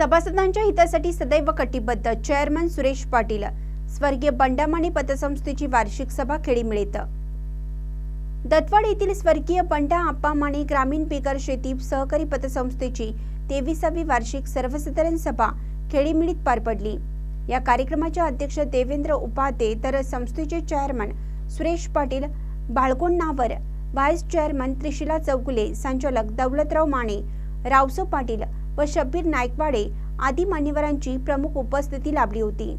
सभासदांच्या हितासाठी सदैव कटिबद्ध चेअरमन सुरेश पाटील स्वर्गीय बंडामाने पतसंस्थेची वार्षिक सभा खेडीमिळीत दत्तवाड येथील स्वर्गीय बंडा आप्पा माने ग्रामीण बिगर शेती सहकारी पतसंस्थेची तेविसावी वार्षिक सर्वसाधारण सभा खेळीमिळीत पार पडली. या कार्यक्रमाचे अध्यक्ष देवेंद्र उपाते तर संस्थेचे chairman Suresh Patil Balgonnavar vice chairman Trishila Chougule संचालक दौलतराव माने रावसो पाटील व शब्बीर नायकवाडे आदी मान्यवरांची प्रमुख उपस्थिती लाभली होती.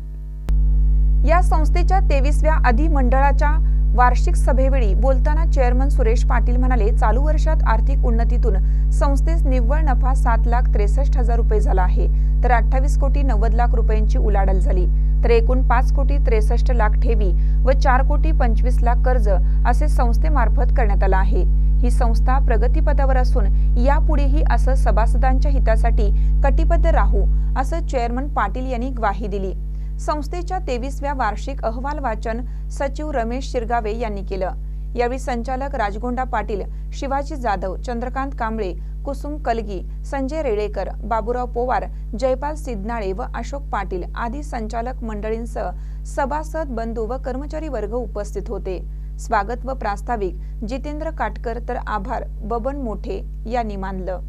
या संस्थेच्या तेवीसव्या अधिमंडळाच्या वार्षिक सभेवेळी बोलताना चेअरमन सुरेश पाटील म्हणाले चालू वर्षात आर्थिक उन्नतीतून संस्थेस निव्वळ नफा सात लाख त्रेसष्ट हजार रुपये झाला आहे. तर अठ्ठावीस कोटी नव्वद लाख रुपयांची उलाढाल झाली. तर एकूण पाच कोटी त्रेसष्ट लाख ठेवी व चार कोटी पंचवीस लाख कर्ज असे संस्थेमार्फत करण्यात आलं आहे. ही संस्था प्रगतीपथावर असून यापुढेही असं सभासदांच्या हितासाठी कटिबद्ध राहू असं चेअरमन पाटील यांनी ग्वाही दिली. संस्थेच्या तेवीसव्या वार्षिक अहवाल वाचन सचिव रमेश शिरगावे यांनी केलं. यावेळी संचालक राजगोंडा पाटील शिवाजी जाधव चंद्रकांत कांबळे कुसुम कलगी संजय रेडेकर बाबुराव पोवार जयपाल सिद्धनाळे व अशोक पाटील आदी संचालक मंडळींसह सभासद बंधू व कर्मचारी वर्ग उपस्थित होते. स्वागत व प्रास्ताविक. जितेंद्र काटकर तर आभार. बबन मोठे यांनी मानलं.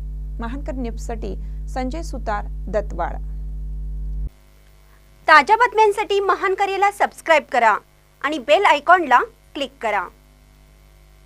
महानकर न्यूजसाठी संजय सुतार दत्तवाड. ताज्या बातम्यांसाठी महानकरेला सबस्क्राईब करा आणि बेल आयकॉनला क्लिक करा.